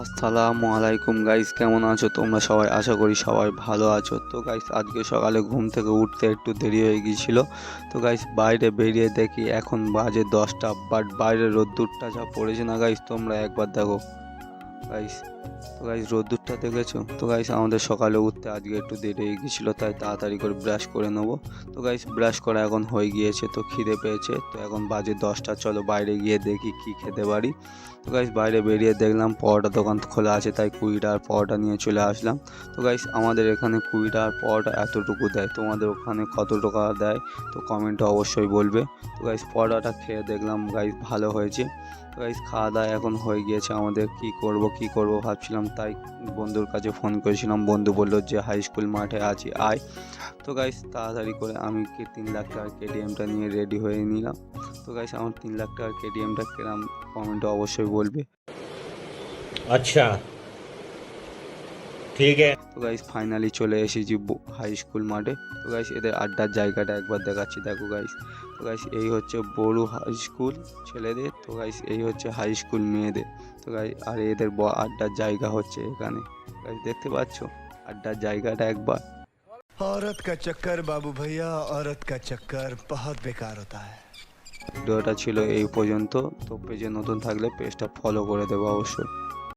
আসসালামু আলাইকুম গাইস কেমন আছো তোমরা সবাই? আশা করি সবাই ভালো আছো। তো গাইস আজকে সকালে ঘুম থেকে উঠতে একটু দেরি হয়ে গিয়েছিল। তো গাইস বাইরে বেরিয়ে দেখি এখন বাজে দশটা বাট বাইরে রোদ্দুরটা যা পড়েছে না গাইস তোমরা একবার দেখো। গাইস তো গাইস রোদ্দুরটা দেখেছ? তো গাইস আমাদের সকালে উঠতে আজকে একটু দেরি হয়ে গিয়েছিল তাই তাড়াতাড়ি করে ব্রাশ করে নেব। তো গাইস ব্রাশ করা এখন হয়ে গিয়েছে, তো খিদে পেয়েছে। তো এখন বাজে দশটা, চলো বাইরে গিয়ে দেখি কি খেতে পারি। তো গাইস বাইরে বেরিয়ে দেখলাম, পরোটা দোকান খোলা আছে, তাই কুড়ি টাকার পরোটা নিয়ে চলে আসলাম। তো গাইস আমাদের এখানে কুড়ি টাকার পরোটা এতটুকু দেয়। তোমাদের ওখানে কত টাকা দেয়, তো কমেন্টে অবশ্যই বলবে। তো গাইস পরোটাটা খেয়ে দেখলাম গাইস ভালো হয়েছে। তো গাইস খাওয়া দাওয়া এখন হয়ে গিয়েছে আমাদের, কি করব কি করব ভাবছিলাম তাই বন্ধুর কাছে ফোন করেছিলাম। বন্ধু বলল যে হাই স্কুল মাঠে আছি আয়। তো গাইস তাড়াতাড়ি করে আমি কে তিন লাখ টাকার কেটিএমটা নিয়ে রেডি হয়ে নিলাম। তো গাইস আমার তিন লাখ টাকার কেটিএমটা কেরাম কমেন্টে অবশ্যই বলবে। আচ্ছা। ঠিক আছে। তো গাইস ফাইনালি চলে এসেছি হাই স্কুল মাঠে। তো গাইস এদের আড্ডার জায়গাটা একবার দেখাচ্ছি দেখো গাইস তো গাইস এই হচ্ছে বড়ু হাই স্কুল ছেলেদের। তো গাইস এই হচ্ছে হাই স্কুল মেয়েদের। তো গাইস আর এদের ব- আড্ডার জায়গা হচ্ছে এখানে গাইস দেখতে পাচ্ছো আড্ডার জায়গাটা একবার औरत का चक्कर बाबू भैया औरत का चक्कर बहुत बेकार होता है ভিডিওটা ছিল এই পর্যন্ত তো পেজে নতুন থাকলে পেজটা ফলো করে দেবো অবশ্যই